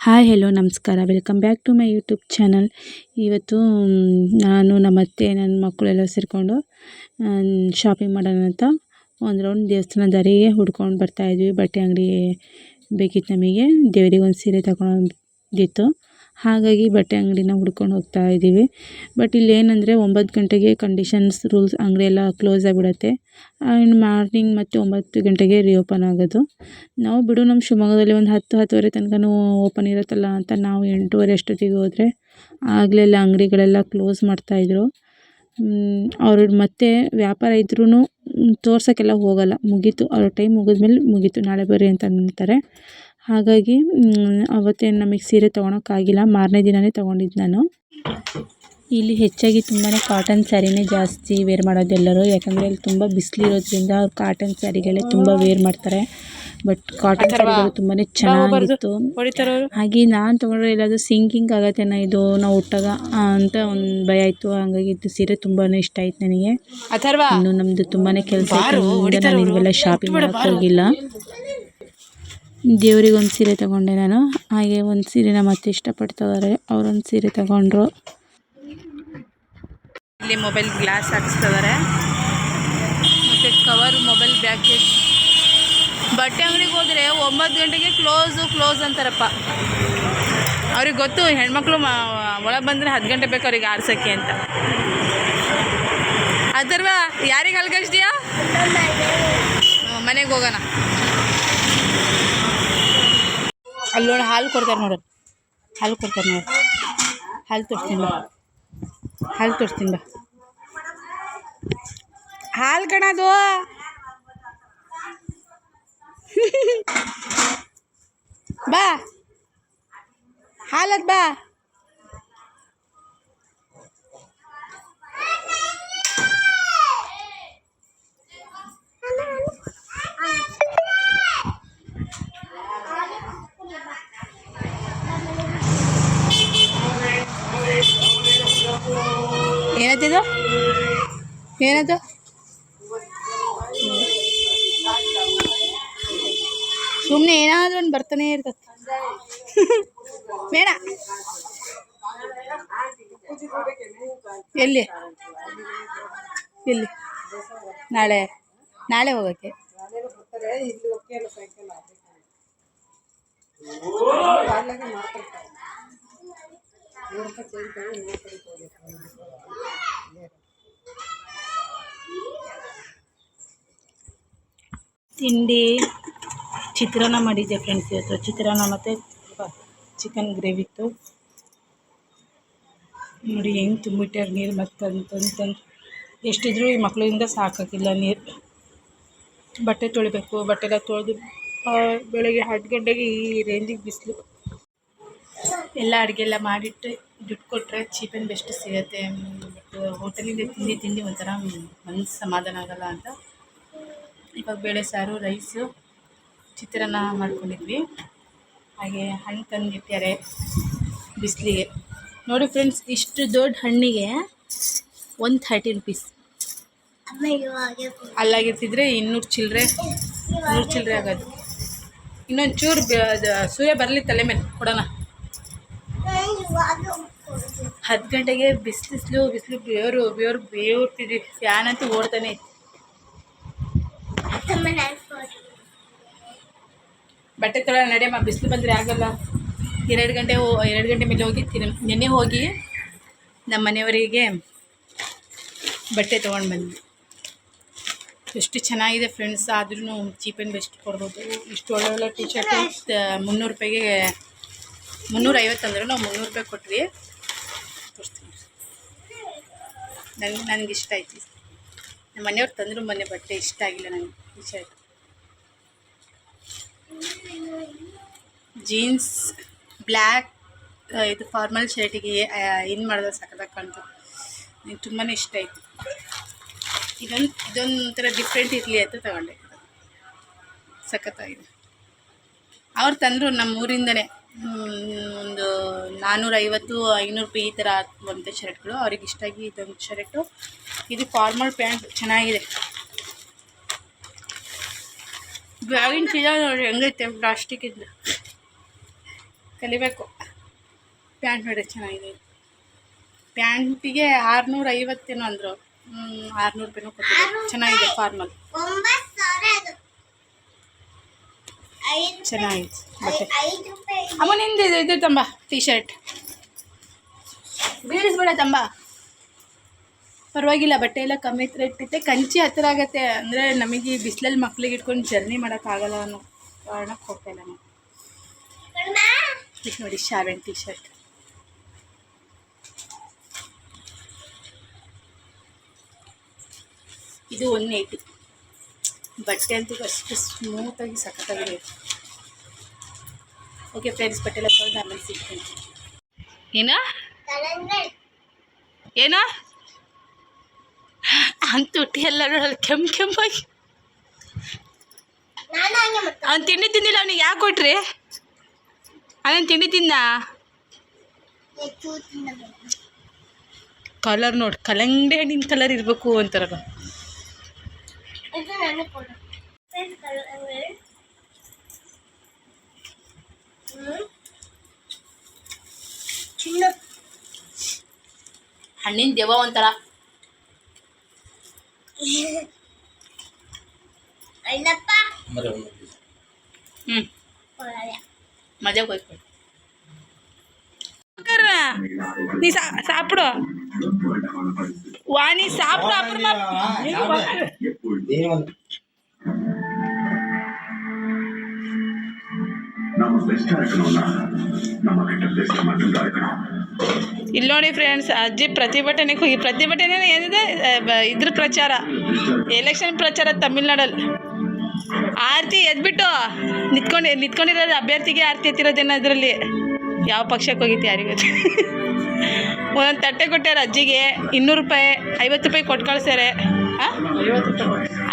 Hi hello ನಮಸ್ಕಾರ. Welcome back to my YouTube channel ಇವತ್ತು ನಾನು ನಮ್ಮ ಅತ್ತೆ, ನನ್ನ ಮಕ್ಕಳೆಲ್ಲ ಸೇರಿಕೊಂಡು ಶಾಪಿಂಗ್ ಮಾಡೋಣ ಅಂತ ಒಂದು ರೌಂಡ್ ದೇವಸ್ಥಾನ ದಾರಿಗೆ ಹುಡ್ಕೊಂಡು ಬರ್ತಾಯಿದ್ವಿ ಬಟ್ಟೆ ಅಂಗಡಿ ಬೇಕಿತ್ತು ನಮಗೆ. ದೇವರಿಗೆ ಒಂದು ಸೀರೆ ತಗೊಂಡಿತ್ತು ಹಾಗಾಗಿ ಬಟ್ಟೆ ಅಂಗಡಿನ ಹುಡ್ಕೊಂಡು ಹೋಗ್ತಾ ಇದ್ದೀವಿ. ಬಟ್ ಇಲ್ಲಿ ಏನಂದರೆ ಒಂಬತ್ತು ಗಂಟೆಗೆ ಕಂಡೀಷನ್ಸ್ ರೂಲ್ಸ್ ಅಂಗಡಿ ಎಲ್ಲ ಕ್ಲೋಸ್ ಆಗಿಬಿಡುತ್ತೆ. ಆ್ಯಂಡ್ ಮಾರ್ನಿಂಗ್ ಮತ್ತು ಒಂಬತ್ತು ಗಂಟೆಗೆ ರಿಓಪನ್ ಆಗೋದು. ನಾವು ಬಿಡು ನಮ್ಮ ಶಿವಮೊಗ್ಗದಲ್ಲಿ ಒಂದು ಹತ್ತು, ಹತ್ತುವರೆ ತನಕನೂ ಓಪನ್ ಇರುತ್ತಲ್ಲ ಅಂತ ನಾವು ಎಂಟೂವರೆ ಅಷ್ಟೊತ್ತಿಗೆ ಹೋದರೆ ಆಗಲೆಲ್ಲ ಅಂಗಡಿಗಳೆಲ್ಲ ಕ್ಲೋಸ್ ಮಾಡ್ತಾಯಿದ್ರು ಅವ್ರು ಮತ್ತೆ ವ್ಯಾಪಾರ ಇದ್ರೂ ತೋರ್ಸೋಕ್ಕೆಲ್ಲ ಹೋಗಲ್ಲ. ಮುಗೀತು, ಅವ್ರ ಟೈಮ್ ಮುಗಿದ್ಮೇಲೆ ಮುಗೀತು. ನಾಳೆ ಬರ್ರಿ ಅಂತ ಅಂತಾರೆ. ಹಾಗಾಗಿ ಅವತ್ತೇ ನಮಗೆ ಸೀರೆ ತೊಗೊಳಕ್ಕಾಗಿಲ್ಲ. ಮಾರನೇ ದಿನವೇ ತೊಗೊಂಡಿದ್ದು ನಾನು. ಇಲ್ಲಿ ಹೆಚ್ಚಾಗಿ ತುಂಬಾ ಕಾಟನ್ ಸ್ಯಾರಿನೇ ಜಾಸ್ತಿ ವೇರ್ ಮಾಡೋದು ಎಲ್ಲರೂ. ಯಾಕಂದರೆ ಇಲ್ಲಿ ತುಂಬ ಬಿಸಿಲಿರೋದ್ರಿಂದ ಅವ್ರು ಕಾಟನ್ ಸ್ಯಾರಿಗಳೇ ತುಂಬ ವೇರ್ ಮಾಡ್ತಾರೆ. ಬಟ್ ಕಾಟನ್ ಸ್ಯಾರಿಗಳು ತುಂಬಾ ಚೆನ್ನಾಗಿತ್ತು. ಹಾಗೆ ನಾನು ತೊಗೊಂಡ್ರೆ ಎಲ್ಲಾದರೂ ಸಿಂಕಿಂಗ್ ಆಗತ್ತೇನೋ ಇದು ನಾವು ಹುಟ್ಟಾಗ ಅಂತ ಒಂದು ಭಯ ಆಯಿತು. ಹಾಗಾಗಿ ಇದು ಸೀರೆ ತುಂಬಾ ಇಷ್ಟ ಆಯ್ತು ನನಗೆ. ಇನ್ನು ನಮ್ಮದು ತುಂಬಾ ಕೆಲಸ ಇತ್ತು. ನಾನು ಇವೆಲ್ಲ ಶಾಪಿಂಗ್ ಮಾಡೋಕ್ಕೆ ಹೋಗಿಲ್ಲ. ದೇವ್ರಿಗೆ ಒಂದು ಸೀರೆ ತಗೊಂಡೆ ನಾನು. ಹಾಗೆ ಒಂದು ಸೀರೆ ನಮ್ಮ ಅತ್ತೆ ಇಷ್ಟಪಡ್ತಿದ್ದಾರೆ. ಅವರೊಂದು ಸೀರೆ ತಗೊಂಡ್ರು. ಇಲ್ಲಿ ಮೊಬೈಲ್ ಗ್ಲಾಸ್ ಹಾಕಿಸ್ತಿದ್ದಾರೆ. ಮತ್ತು ಕವರ್ ಮೊಬೈಲ್ ಬ್ಯಾಗ್ ಬಟ್ಟೆ ಅಂಗಡಿಗೆ ಹೋದರೆ ಒಂಬತ್ತು ಗಂಟೆಗೆ ಕ್ಲೋಸು ಕ್ಲೋಸ್ ಅಂತಾರಪ್ಪ. ಅವ್ರಿಗೆ ಗೊತ್ತು, ಹೆಣ್ಮಕ್ಳು ಒಳಗೆ ಬಂದರೆ ಹತ್ತು ಗಂಟೆ ಬೇಕು ಅವ್ರಿಗೆ ಆರಿಸೋಕ್ಕೆ ಅಂತ. ಅಥರ್ವ, ಯಾರಿಗೆ ಅಲ್ಗಜ್ದಿಯಾ ಮನೆಗೆ ಹೋಗೋಣ. ಅಲ್ಲಿ ಹಾಲು ಕೊಡ್ತಾರೆ ನೋಡು. ಹಾಲು ಕೊಡ್ತಾರೆ ನೋಡು. ಹಾಲು ತೋರಿಸ್ತೀನಿ ಬಾ. ಹಾಲು ತೋರಿಸ್ತೀನಿ ಬಾ. ಹಾಲು ಕಣದು. ಬಾ. ಹಾಲದ್ ಬಾ. ಏನತ್ತಿದು ಏನದು? ಸುಮ್ಮನೆ ಏನಾದರೂ ಒಂದು ಬರ್ತಾನೆ ಇರ್ತದೆ. ಬೇಡ. ಎಲ್ಲಿ? ಎಲ್ಲಿ? ನಾಳೆ ನಾಳೆ ಹೋಗೋಕ್ಕೆ ತಿಂಡಿ, ಚಿತ್ರಾನ್ನ ಮಾಡಿದ್ದೆ ಫ್ರೆಂಡ್ಸ್ ಇವತ್ತು. ಚಿತ್ರಾನ್ನ ಮತ್ತು ಚಿಕನ್ ಗ್ರೇವಿ ಇತ್ತು. ನೋಡಿ ಹೆಂಗೆ ತುಂಬಿಟ್ಟಾರೆ ನೀರು ಮತ್ತೆ ಅಂತಂತಂದು ಎಷ್ಟಿದ್ರೂ ಈ ಮಕ್ಕಳಿಂದ ಸಾಕಾಗಿಲ್ಲ ನೀರು. ಬಟ್ಟೆ ತೊಳಿಬೇಕು ಬಟ್ಟೆ ಎಲ್ಲ ತೊಳೆದು ಬೆಳಗ್ಗೆ ಹತ್ತು ಗಂಟೆಗೆ ಈ ರೇಂಜಿಗೆ ಬಿಸಿಲು. ಎಲ್ಲ ಅಡುಗೆ ಎಲ್ಲ ಮಾಡಿಟ್ಟು ದುಡ್ಡು ಕೊಟ್ಟರೆ ಚೀಪ್ ಆ್ಯಂಡ್ ಬೆಸ್ಟ್ ಸಿಗುತ್ತೆ. ಬಟ್ ಹೋಟೆಲಿಂದ ತಿಂಡಿ ತಿಂಡಿ ಒಂಥರ ಮನಸ್ಸು ಸಮಾಧಾನ ಆಗಲ್ಲ ಅಂತ. ಇವಾಗ ಬೇಳೆ ಸಾರು, ರೈಸು, ಚಿತ್ರಾನ್ನ ಮಾಡ್ಕೊಂಡಿದ್ವಿ. ಹಾಗೆ ಹಣ್ಣು ತಂದಿಟ್ಟಾರೆ ಬಿಸಿಲಿಗೆ. ನೋಡಿ ಫ್ರೆಂಡ್ಸ್, ಇಷ್ಟು ದೊಡ್ಡ ಹಣ್ಣಿಗೆ ಒನ್ ಥರ್ಟಿ ರುಪೀಸ್ ಅಲ್ಲಾಗಿರ್ತಿದ್ರೆ ಇನ್ನೂರು ಚಿಲ್ಲರೆ ನೂರು ಚಿಲ್ಲರೆ ಆಗೋದು. ಇನ್ನೊಂದು ಚೂರು ಸೂರ್ಯ ಬರಲಿ ತಲೆ ಮೇಲೆ, ಕೊಡೋಣ. ಹತ್ತು ಗಂಟೆಗೆ ಬಿಸಿಲು ಬಿಸಿಲು ಬೇವರು ಬೇವರು ಬೇವ್ತಿದ್ವಿ ಫ್ಯಾನ್ ಅಂತೂ ಓಡ್ತಾನೆ ಇತ್ತು. ಬಟ್ಟೆ ತೊಳೆ ನಡೆಯಮ್ಮ ಬಿಸಿಲು ಬಂದರೆ ಆಗಲ್ಲ. ಎರಡು ಗಂಟೆ ಎರಡು ಗಂಟೆ ಮೇಲೆ ಹೋಗಿ ತಿನ್ನ ನೆನ್ನೆ ಹೋಗಿ ನಮ್ಮ ಮನೆಯವರಿಗೆ ಬಟ್ಟೆ ತೊಗೊಂಡು ಬಂದ್ವಿ. ಎಷ್ಟು ಚೆನ್ನಾಗಿದೆ ಫ್ರೆಂಡ್ಸ್ ಆದ್ರೂ ಚೀಪ್ ಆ್ಯಂಡ್ ಬೆಸ್ಟ್ ಕೊಡ್ಬೋದು. ಇಷ್ಟು ಒಳ್ಳೆ ಒಳ್ಳೆ ಟೀ ಶರ್ಟ್ ಮುನ್ನೂರು ರೂಪಾಯಿಗೆ ಮುನ್ನೂರೈವತ್ತು ಅಂದ್ರೆ ನಾವು ಮುನ್ನೂರು ರೂಪಾಯಿ ಕೊಟ್ವಿ. ತೋರಿಸ್ತೀನಿ. ನನಗೆ ನನಗಿಷ್ಟ ಆಯ್ತು. ನಮ್ಮ ಮನೆಯವ್ರು ತಂದರು ಮೊನ್ನೆ ಬಟ್ಟೆ ಇಷ್ಟ ಆಗಿಲ್ಲ ನನಗೆ ಟಿ ಶರ್ಟ್ ಜೀನ್ಸ್, ಬ್ಲ್ಯಾಕ್ ಇದು ಫಾರ್ಮಲ್ ಶರ್ಟಿಗೆ ಏನು ಮಾಡಿದ್ರೆ ಸಖತ್ತಾಗಿ ಕಾಣ್ತು ನನಗೆ ತುಂಬಾ ಇಷ್ಟ ಆಯಿತು. ಇದೊಂದು, ಇದೊಂಥರ ಥರ ಡಿಫ್ರೆಂಟ್ ಇರಲಿ ಅಂತ ತಗೊಂಡೆ. ಸಖತ್ತಾಗಿದೆ. ಅವ್ರು ತಂದರು ನಮ್ಮ ಊರಿಂದನೇ ಒಂದು ನಾನ್ನೂರೈವತ್ತು ಐನೂರು ರೂಪಾಯಿ ಈ ಥರ ಆಗುವಂಥ ಶರ್ಟ್ಗಳು. ಅವ್ರಿಗೆ ಇಷ್ಟ ಆಗಿ ಇದೊಂದು ಶರ್ಟು. ಇದು ಫಾರ್ಮಲ್ ಪ್ಯಾಂಟ್ ಚೆನ್ನಾಗಿದೆ. ಬ್ಯಾಗಿನ ಚೀಲ ನೋಡಿ ಹೆಂಗೈತೆ ಪ್ಲಾಸ್ಟಿಕ್ ಇದ್ದು. ಕಲಿಬೇಕು. ಪ್ಯಾಂಟ್ ನೋಡಿ ಚೆನ್ನಾಗಿದೆ. ಪ್ಯಾಂಟಿಗೆ ಆರುನೂರ ಐವತ್ತೇನೋ ಅಂದರು ಆರುನೂರು ರೂಪಾಯಿನೂ ಕೊಟ್ಟಿದ್ದಾರೆ ಚೆನ್ನಾಗಿದೆ ಫಾರ್ಮಲ್ ಬಟ್ಟೆ ರೂಪಾಯಿ ಅಮ್ಮ ನಿಂದು ಇದು ಇದು ತಂಬ ಟೀ ಶರ್ಟ್ ಬೀಳಿಸ್ಬೇಡ ತಂಬ. ಪರವಾಗಿಲ್ಲ ಬಟ್ಟೆ ಎಲ್ಲ ಕಮ್ಮಿ ಹತ್ರ ಇಟ್ಟಿದ್ದೆ ಕಂಚಿ ಹತ್ತಿರ ಆಗತ್ತೆ ಅಂದರೆ ನಮಗೆ ಬಿಸಿಲಲ್ಲಿ ಮಕ್ಳಿಗೆ ಇಟ್ಕೊಂಡು ಜರ್ನಿ ಮಾಡೋಕ್ಕಾಗಲ್ಲ ಅನ್ನೋ ಕಾರಣಕ್ಕೆ ಹೋಗ್ತಾ ಇಲ್ಲ ನಾವು ನೋಡಿ ಶಾವೆನ್ ಟೀ ಶರ್ಟ್ ಇದು ಒನ್ ಏಯ್ಟಿ ಬಟ್ಟೆ ಅಂತೂ ಅಷ್ಟು ಸ್ಮೂತಾಗಿ ಸಖತ್ತಾಗಿದೆ. ಓಕೆ ಫ್ರೆಂಡ್ಸ್ ಬಟ್ಟೆ ಎಲ್ಲ ತೊಗೊಂಡು ಆಮೇಲೆ ಸಿಗ್ತೀನಿ. ಏನ? ಏನ? ಅಂತ ತುಟಿ ಎಲ್ಲ ನೋಡಲ್ಲ ಕೆಂಪು ಕೆಂಪಾಗಿ ಅವ್ನು ತಿಂಡಿ ತಿಂದಿಲ್ಲ ಅವ್ನಿಗೆ ಯಾಕೆ ಕೊಟ್ರಿ? ಅವನು ತಿಂಡಿ ತಿಂದ? ಕಲರ್ ನೋಡಿ ಕಲಂಗಡಿ ಹಣ್ಣಿನ ಕಲರ್ ಇರಬೇಕು ಅಂತಾರಲ್ಲ. ಹಣ್ಣಿನ ದೆವ್ವ ಒಂಥರ ಅಲ್ಲಪ್ಪ ಹ್ಞೂ ಕೊಡಲ್ಲ ಮಜಾ ಹೋಯ್ತು நீ சா சாப்பிடு வாணி சாப்பிடு அப்புறமா நம்ம பெஸ்டா இருக்கணும்னா நம்ம கிட்ட பெஸ்ட் மட்டும்தான் இருக்கணும் ಇಲ್ಲಿ ನೋಡಿ ಫ್ರೆಂಡ್ಸ್ ಅಜ್ಜಿ ಪ್ರತಿಭಟನೆ ಈ ಪ್ರತಿಭಟನೆ ಏನಿದೆ? ಇದ್ರ ಪ್ರಚಾರ. ಎಲೆಕ್ಷನ್ ಪ್ರಚಾರ ತಮಿಳ್ನಾಡಲ್ಲಿ ಆರತಿ ಎದ್ಬಿಟ್ಟು ನಿತ್ಕೊಂಡು, ನಿತ್ಕೊಂಡಿರೋದು ಅಭ್ಯರ್ಥಿಗೆ ಆರತಿ ಎತ್ತಿರೋದೇನೋ ಅದರಲ್ಲಿ ಯಾವ ಪಕ್ಷಕ್ಕೆ ಹೋಗಿತ್ತು ಯಾರಿಗೂ ಒಂದೊಂದು ತಟ್ಟೆ ಕೊಟ್ಟಾರ ಅಜ್ಜಿಗೆ ಇನ್ನೂರು ರೂಪಾಯಿ, ಐವತ್ತು ರೂಪಾಯಿ ಕೊಟ್ಟು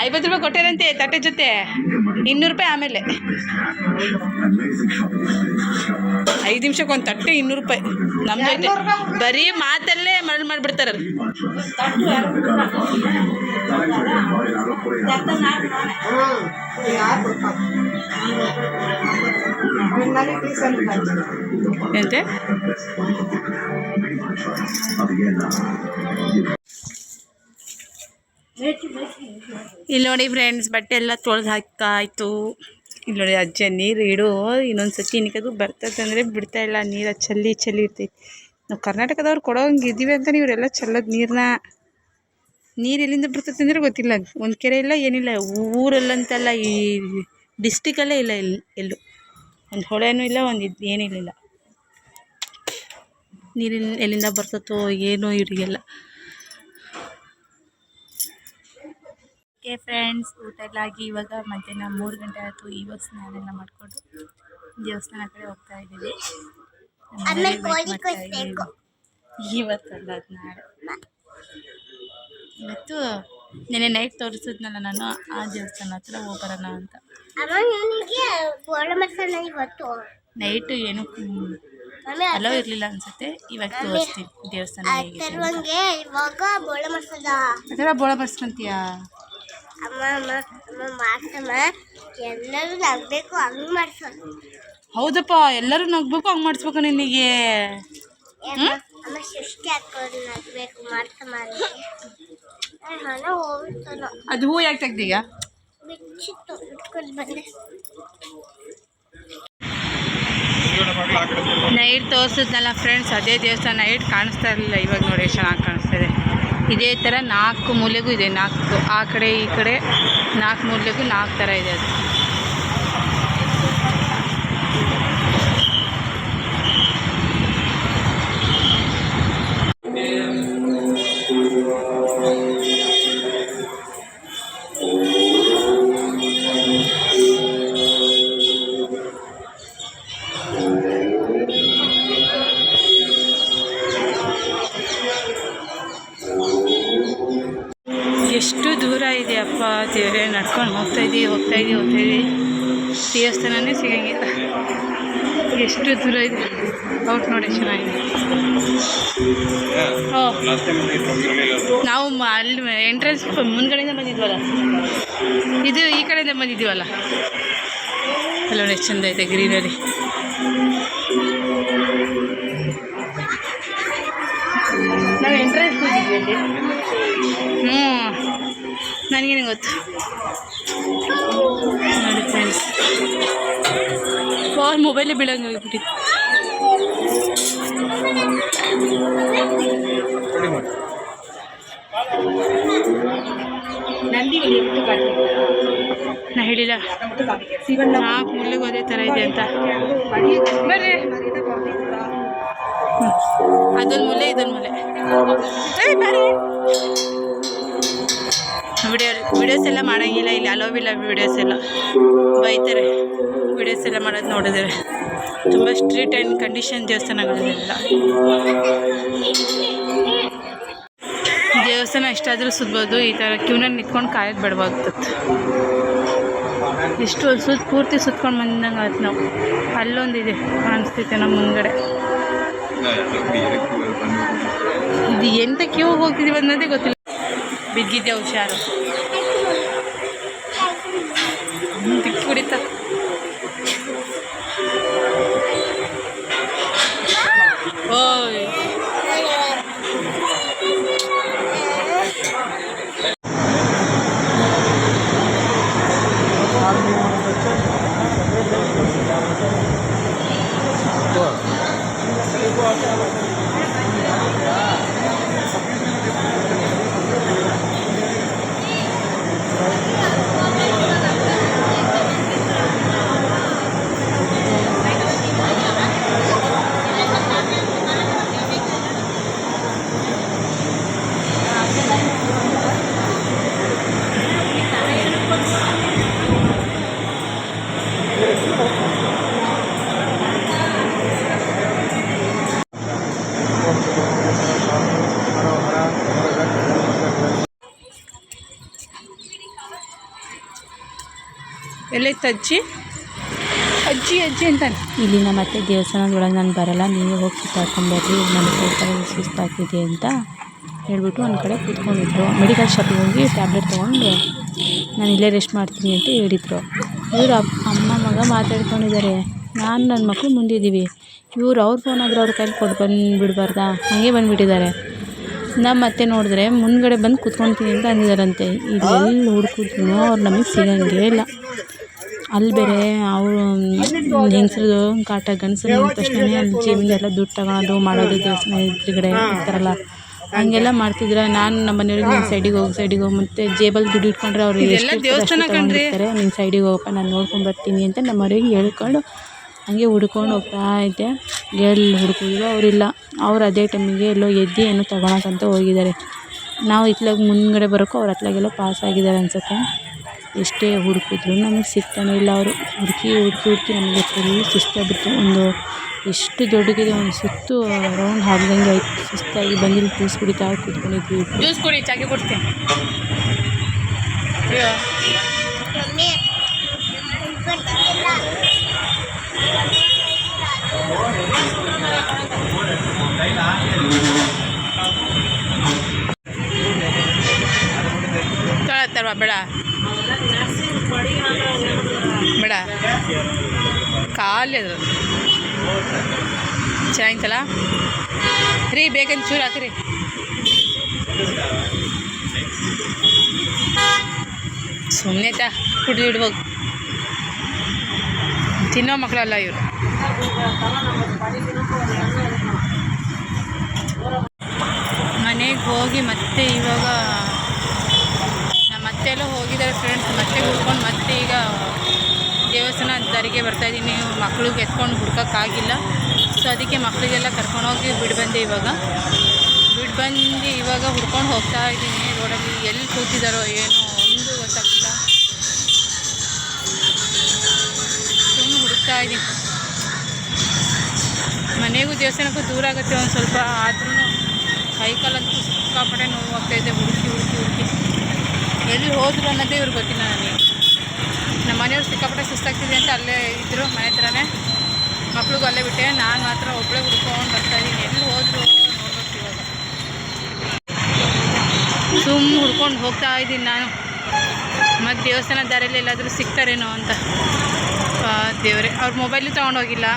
ಐವತ್ತು ರೂಪಾಯಿ ಕೊಟ್ಟಿರಂತೆ ತಟ್ಟೆ ಜೊತೆ. ಇನ್ನೂರು ರೂಪಾಯಿ ಆಮೇಲೆ. ಐದು ನಿಮಿಷಕ್ಕೆ ಒಂದು ತಟ್ಟೆ ಇನ್ನೂರು ರೂಪಾಯಿ ನಮ್ಮ ಜೊತೆ. ಬರೀ ಮಾತಲ್ಲೇ ಮರಳು ಮಾಡಿಬಿಡ್ತಾರೆ ಎಂತೆ? ಇಲ್ಲಿ ನೋಡಿ ಫ್ರೆಂಡ್ಸ್ ಬಟ್ಟೆ ಎಲ್ಲ ತೊಳೆದು ಹಾಕಾಯ್ತು ಇಲ್ಲಿ ನೋಡಿ ಅಜ್ಜ ನೀರು ಇಡು ಇನ್ನೊಂದು ಸತಿ ಇನ್ಕದು ಬರ್ತದೆ ಅಂದರೆ ಬಿಡ್ತಾ ಇಲ್ಲ, ನೀರು ಚಲ್ಲಿ ಚಲ್ಲಿ ಇರ್ತೈತಿ. ನಾವು ಕರ್ನಾಟಕದವ್ರು ಕೊಡೋಂಗೆ ಇದ್ದೀವಿ ಅಂತ ಇವರೆಲ್ಲ ಚೆಲ್ಲೋದು ನೀರನ್ನ ನೀರು ಎಲ್ಲಿಂದ ಬರ್ತೈತೆ ಅಂದರೆ ಗೊತ್ತಿಲ್ಲ, ಒಂದು ಕೆರೆ ಇಲ್ಲ, ಏನಿಲ್ಲ, ಊರಲ್ಲಂತಲ್ಲ, ಈ ಡಿಸ್ಟಿಕಲ್ಲೇ ಇಲ್ಲ ಇಲ್ಲಿ ಎಲ್ಲೂ. ಒಂದು ಹೊಳೆನೂ ಇಲ್ಲ, ಒಂದು ಇದು ಏನಿಲ್ಲ. ನೀರಿನ ಎಲ್ಲಿಂದ ಬರ್ತತೋ, ಏನೋ ಇವರಿಗೆಲ್ಲ. ಓಕೆ ಫ್ರೆಂಡ್ಸ್ ಊಟ ಎಲ್ಲ ಆಗಿ ಇವಾಗ ಮಧ್ಯಾಹ್ನ ಮೂರು ಗಂಟೆ ಆಯಿತು. ಇವಾಗ ಸ್ನಾನ ಎಲ್ಲ ಮಾಡಿಕೊಂಡು ದೇವಸ್ಥಾನ ಕಡೆ ಹೋಗ್ತಾ ಇದ್ದೀವಿ. ಇವತ್ತಲ್ಲ ಅದು ನಾಳೆ ಇವತ್ತು ನಿನ್ನೆ ನೈಟ್ ತೋರಿಸಿದ್ನಲ್ಲ ನಾನು ಆ ದೇವಸ್ಥಾನ ಹತ್ರ ಹೋಗ್ಬರೋಣ ಅಂತ. ನೈಟ್ ಏನು ಅಲೋ ಇರಲಿಲ್ಲ ಅನ್ಸುತ್ತೆ. ಇವಾಗ ತೋರಿಸ್ತೀನಿ ದೇವಸ್ಥಾನ. ತರುವಂಗೆ ಇವಾಗ ಬೋಳ ಬರ್ಸ್ಕೊಂತೀಯಾ ಅಮ್ಮ ಅಮ್ಮ ಅಮ್ಮ ಮಾಡ್ಸಮ್ಮ ಎಲ್ಲರೂ ನಗ್ಬೇಕು ಹಂಗ್ ಮಾಡ್ಸೋದು. ಹೌದಪ್ಪ ಎಲ್ಲರೂ ನಗ್ಬೇಕು ಹಂಗೆ ಮಾಡಿಸ್ಬೇಕು ನಿನಗೆ. ಅಮ್ಮ ಅಮ್ಮ ಸೃಷ್ಟಿ ಹಾಕೋದು ನಗ್ಬೇಕು ಹಣ ಹೋಗ್ತಾನೋ ಅದು ಹೂ ಯಾಕೆ ತೆಗ್ದೀಗ ಬಿಚ್ಚಿತ್ತು ಇಟ್ಕೊಂಡು ಬಂದೆ. ನೈಟ್ ತೋರಿಸಿದ್ನಲ್ಲ ಫ್ರೆಂಡ್ಸ್ ಅದೇ ದೇವಸ್ಥಾನ ನೈಟ್ ಕಾಣಿಸ್ತಾ ಇರಲಿಲ್ಲ ಇವಾಗ ನೋಡಿ ಚೆನ್ನಾಗಿ ಕಾಣಿಸ್ತಾ ಇದೆ. ಇದೇ ಥರ ನಾಲ್ಕು ಮೂಲೆಗೂ ಇದೆ, ನಾಲ್ಕು ಆ ಕಡೆ ಈ ಕಡೆ ನಾಲ್ಕು ಮೂಲೆಗೂ ನಾಲ್ಕು ಥರ ಇದೆ ಅದು. ಇಷ್ಟು ದೂರ ಇದೆ ಔಟ್ ನೋಡಿ ಚೆನ್ನಾಗಿದೆ ನಾವು ಅಲ್ಲಿ ಎಂಟ್ರೆನ್ಸ್ ಮುಂದ್ಗಡೆಯಿಂದ ಬಂದಿದ್ವಲ್ಲ? ಇದು ಈ ಕಡೆಯಿಂದ ಬಂದಿದ್ದೀವಲ್ಲ ಅಲ್ಲ ನೋಡಿ ಎಷ್ಟು ಚಂದ ಐತೆ ಗ್ರೀನರಿ ನಾವು ಎಂಟ್ರೆನ್ಸ್ ಹ್ಞೂ ನನಗೇನು ಗೊತ್ತು? ಫೋನ್ ಮೊಬೈಲೇ ಬೀಳಂಗೆ ಹೋಗ್ಬಿಟ್ಟಿತ್ತು ನಾ ಹೇಳಿಲ್ಲ. ನಾಲ್ಕು ಮುಳ್ಳಿಗೆ ಅದೇ ಥರ ಇದೆ ಅಂತ. ಬರ್ರಿ. ಅದೊಂದು ಮುಲೆ ಇದೊಂದು ಮುಲೆ ವಿಡಿಯೋ ವಿಡಿಯೋಸ್ ಎಲ್ಲ ಮಾಡೋಂಗಿಲ್ಲ ಇಲ್ಲಿ ಅಲೋವಿಲ್ಲ ವಿಡಿಯೋಸ್ ಎಲ್ಲ. ಬೈತಾರೆ. ವಿಡಿಯೋಸ್ ಎಲ್ಲ ಮಾಡೋದು ನೋಡಿದ್ರೆ ತುಂಬ ಸ್ಟ್ರೀಟ್ ಆ್ಯಂಡ್ ಕಂಡೀಷನ್ ದೇವಸ್ಥಾನಗಳಿದೆಲ್ಲ ದೇವಸ್ಥಾನ ಎಷ್ಟಾದರೂ ಸುತ್ಬೋದು, ಈ ಥರ ಕ್ಯೂನಲ್ಲಿ ನಿಂತ್ಕೊಂಡು ಕಾಯೋದು ಬೇಡವಾಗ್ತದೆ. ಇಷ್ಟು ಸುತ್ತ, ಪೂರ್ತಿ ಸುತ್ಕೊಂಡು ಬಂದಂಗೆ ಆಯ್ತು ನಾವು. ಅಲ್ಲೊಂದು ಇದೆ ಕಾಣಿಸ್ತೈತೆ ನಮ್ಮ ಮುಂದ್ಗಡೆ. ಇದು ಎಂತ ಕ್ಯೂ ಹೋಗ್ತಿದ್ದೀವಿ ಅನ್ನೋದೇ ಗೊತ್ತಿಲ್ಲ. ಬಿದ್ದಿದ್ದೆ ಹುಷಾರು? ಕುಡಿತ 哎 ಅಜ್ಜಿ? ಅಜ್ಜಿ ಅಜ್ಜಿ ಅಂತಾನೆ. ಇಲ್ಲಿನ ಮತ್ತೆ ದೇವಸ್ಥಾನದೊಳಗೆ ನಾನು ಬರಲ್ಲ ನೀವೇ ಹೋಗಿ ಸುತ್ತಾಕೊಂಡ್ಬರ್ರಿ ನನ್ನ ಕೈ ಸುಸ್ತಾಗ್ತಿದೆ ಅಂತ ಹೇಳ್ಬಿಟ್ಟು ಒಂದು ಕಡೆ ಕೂತ್ಕೊಂಡಿದ್ರು. ಮೆಡಿಕಲ್ ಶಾಪಿಗೆ ಹೋಗಿ ಟ್ಯಾಬ್ಲೆಟ್ ತೊಗೊಂಡು ನಾನು ಇಲ್ಲೇ ರೆಸ್ಟ್ ಮಾಡ್ತೀನಿ ಅಂತ ಹೇಳಿದರು. ಇವರು ಅಮ್ಮ ಮಗ ಮಾತಾಡ್ಕೊಂಡಿದ್ದಾರೆ. ನಾನು ನನ್ನ ಮಕ್ಕಳು ಮುಂದಿದ್ದೀವಿ. ಇವ್ರು ಅವ್ರ ಫೋನ್ ಆದರೂ ಅವ್ರ ಕೈಲಿ ಕೊಟ್ಟು ಬಂದು ಬಿಡಬಾರ್ದಾ ಹಾಗೆ ಬಂದುಬಿಟ್ಟಿದ್ದಾರೆ. ನಮ್ಮ ಮತ್ತೆ ನೋಡಿದ್ರೆ ಮುಂದ್ಗಡೆ ಬಂದು ಕೂತ್ಕೊಳ್ತೀನಿ ಅಂತ ಅಂದಿದ್ದಾರಂತೆ. ಇಲ್ಲಿ ಎಲ್ಲಿ ಹುಡುಕಿದ್ರು ಅವ್ರು ನಮಗೆ ಸಿಗಂಗೇ ಇಲ್ಲ. ಅಲ್ಲಿ ಬೇರೆ ಅವರು ಹೆಂಗಸ್ರದ್ದು ಕಾಟ ಗಂಡಸ್ರು ಅಂದ ತಕ್ಷಣ ಅಲ್ಲಿ ಜೀವನದೆಲ್ಲ ದುಡ್ಡು ತಗೊಳೋದು ಮಾಡೋದು ದೇವಸ್ಥಾನ ಎದುರುಗಡೆ ಇರ್ತಾರಲ್ಲ ಹಂಗೆಲ್ಲ ಮಾಡ್ತಿದ್ರೆ. ನಾನು ನಮ್ಮ ಮನೆಯವ್ರಿಗೆ ನಿಮ್ಮ ಸೈಡಿಗೆ ಹೋಗಿ ಸೈಡಿಗೆ ಹೋಗಿ ಮತ್ತು ಜೇಬಲ್ಲಿ ದುಡ್ಡು ಇಟ್ಕೊಂಡ್ರೆ ಅವ್ರು. ತಗೊಂಡಿರ್ತಾರೆ. ನೀನು ಸೈಡಿಗೆ ಹೋಗಪ್ಪ ನಾನು ನೋಡ್ಕೊಂಡು ಬರ್ತೀನಿ ಅಂತ ನಮ್ಮವ್ರಿಗೆ ಹೇಳ್ಕೊಂಡು ಹಂಗೆ ಹುಡ್ಕೊಂಡು ಹೋಗ್ತಾ ಇದ್ದೆ. ಎಲ್ಲಿ ಹುಡುಕಿದ್ರು ಅವರಿಲ್ಲ. ಅವ್ರು ಅದೇ ಟೈಮಿಗೆ ಎಲ್ಲೋ ಎದ್ದು ಏನೋ ತಗೊಳಕಂತ ಹೋಗಿದ್ದಾರೆ. ನಾವು ಇತ್ಲಾಗ ಮುಂದ್ಗಡೆ ಬರೋಕ್ಕೂ ಅವ್ರು ಹತ್ಲಾಗೆಲ್ಲೋ ಪಾಸ್ ಆಗಿದ್ದಾರೆ ಅನ್ಸುತ್ತೆ. ಎಷ್ಟೇ ಹುಡುಕಿದ್ರು ನಮಗೆ ಸಿಗ್ತಾನೆ ಇಲ್ಲ ಅವರು. ಹುಡುಕಿ ಹುಡುಕಿ ಹುಡುಕಿ ನಮಗೆ ಫುಲ್ ಸುಸ್ತಾಗಿಬಿಡ್ತು ಒಂದು ಎಷ್ಟು ದೊಡ್ಡಗಿದೆ ಒಂದು ಸುತ್ತು ರೌಂಡ್ ಹಾಕ್ದಂಗೆ ಆಯ್ತು. ಸುಸ್ತಾಗಿ ಬಂದಿಲ್ಲಿ ಜ್ಯೂಸ್ ಕುಡಿತಾ ಕೂತ್ಕೊಂಡಿದ್ವಿ. ಜ್ಯೂಸ್ ಕುಡಿ ಚಾಕಿ ಕೊಡ್ತೀನಿ. Thank ಮಮ್ಮಿ ತೊಳತ್ತಾರ ಬೇಡ. ಬೇಡ. ಖಾಲಿ ಅದು ಚೆನ್ನಾಗಿತ್ತಲ್ಲ? ರೀ ಬೇಕಂತ ಚೂರು ಹಾಕ್ರಿ. ಸುಮ್ಮನೆ ತಾ ಕುಡಿದು ಇಡ್ಬೇಕು ತಿನ್ನೋ ಮಕ್ಕಳಲ್ಲ ಇವರು. ಮನೆಗೆ ಹೋಗಿ ಮತ್ತೆ ಇವಾಗ ನಮ್ಮ ಮತ್ತೆ ಎಲ್ಲ ಹೋಗಿದ್ದಾರೆ ಮತ್ತೆ ಹುಡ್ಕೊಂಡು ಮತ್ತೆ ಈಗ ದೇವಸ್ಥಾನ ದಾರಿಗೆ ಬರ್ತಾ ಇದ್ದೀನಿ. ಮಕ್ಳಿಗೆ ಎತ್ಕೊಂಡು ಹುಡ್ಕೋಕ್ಕಾಗಿಲ್ಲ. ಸೊ ಅದಕ್ಕೆ ಮಕ್ಕಳಿಗೆಲ್ಲ ಕರ್ಕೊಂಡೋಗಿ ಬಿಡು ಬಂದೆ ಇವಾಗ. ಬಿಡು ಬಂದು ಇವಾಗ ಹುಡ್ಕೊಂಡು ಹೋಗ್ತಾ ಇದ್ದೀನಿ ರೋಡಲ್ಲಿ. ಎಲ್ಲಿ ಕೂತಿದ್ದಾರೋ ಏನೋ ಒಂದು ಗೊತ್ತಾಗ್ತಿಲ್ಲ. ಸುಮ್ಮನೆ ಹುಡುಕ್ತಾ ಇದ್ದೀನಿ. ಮನೆಗೂ ದೇವಸ್ಥಾನಕ್ಕೂ ದೂರ ಆಗುತ್ತೆ ಒಂದು ಸ್ವಲ್ಪ ಆದ್ರೂ ಕೈಕಾಲಂತೂ ಸಿಕ್ಕಾಪಟ್ಟೆ ನೋವು ಆಗ್ತಾಯಿದೆ ಹುಡುಕಿ ಹುಡುಕಿ ಹುಡುಕಿ. ಎಲ್ಲಿ ಹೋದ್ರು ಅನ್ನೋದೇ ಇವ್ರಿಗೆ ಗೊತ್ತಿಲ್ಲ ನನಗೆ. ನಮ್ಮ ಮನೆಯವ್ರು ಸಿಕ್ಕಾಪಟ್ಟೆ ಸುಸ್ತಾಗ್ತಿದೆ ಅಂತ ಅಲ್ಲೇ ಇದ್ದರು ಮನೆ ಹತ್ರನೇ. ಮಕ್ಳಿಗೂ ಅಲ್ಲೇ ಬಿಟ್ಟೆ. ನಾನು ಮಾತ್ರ ಒಬ್ಬಳೇ ಹುಡ್ಕೊಂಡು ಬರ್ತಾ ಇದ್ದೀನಿ. ಎಲ್ಲಿ ಹೋದ್ರು ನೋಡ್ಬೇಕು ಇವಾಗ. ಹುಡ್ಕೊಂಡು ಹೋಗ್ತಾ ಇದ್ದೀನಿ ನಾನು. ಮತ್ತು ದೇವಸ್ಥಾನ ದಾರಿಯಲ್ಲಿ ಎಲ್ಲಾದರೂ ಸಿಗ್ತಾರೇನೋ ಅಂತ. ದೇವರೇ. ಅವ್ರ ಮೊಬೈಲು ತೊಗೊಂಡೋಗಿಲ್ಲ